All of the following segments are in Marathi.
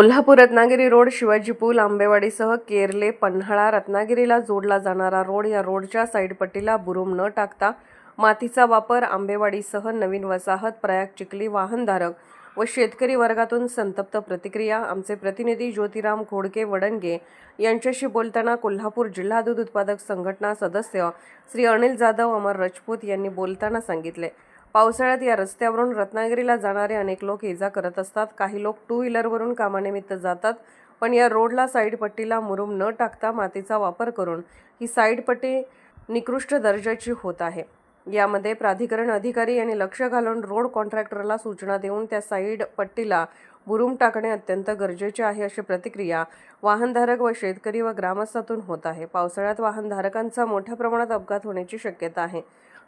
कोल्हापूर रत्नागिरी रोड शिवाजी पूल आंबेवाडीसह केरले पन्हाळा रत्नागिरीला जोडला जाणारा रोड या रोडच्या साईडपट्टीला बुरुम न टाकता मातीचा वापर आंबेवाडीसह नवीन वसाहत प्रयाग चिखली वाहनधारक व शेतकरी वर्गातून संतप्त प्रतिक्रिया. आमचे प्रतिनिधी ज्योतिराम घोडके वडणगे यांच्याशी बोलताना कोल्हापूर जिल्हा दूध उत्पादक संघटना सदस्य श्री अनिल जाधव अमर राजपूत यांनी बोलताना सांगितले. पावसाळ्यात या रस्त्यावरून रत्नागिरीला जाणारे अनेक लोक ये जा करत असतात. काही लोक टू व्हीलरवरून कामानिमित्त जातात पण या रोडला साईड पट्टीला मुरुम न टाकता मातीचा वापर करून ही साईडपट्टी निकृष्ट दर्जाची होत आहे. यामध्ये प्राधिकरण अधिकारी यांनी लक्ष घालून रोड कॉन्ट्रॅक्टरला सूचना देऊन त्या साईड पट्टीला बुरूम टाकणे अत्यंत गरजेचे आहे अशी प्रतिक्रिया वाहनधारक व शेतकरी व ग्रामस्थातून होत आहे. पावसाळ्यात वाहनधारकांचा मोठ्या प्रमाणात अपघात होण्याची शक्यता आहे.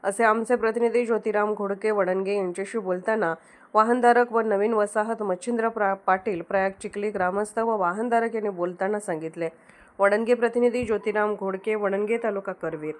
असे आमचे प्रतिनिधी ज्योतिराम घोडके वडणगे यांच्याशी बोलताना वाहनधारक व नवीन वसाहत मच्छिंद्र प्रा पाटील प्रयाग चिखली ग्रामस्थ व वाहनधारक यांनी बोलताना सांगितले. वडणगे प्रतिनिधी ज्योतिराम घोडके वडणगे तालुका करवीर.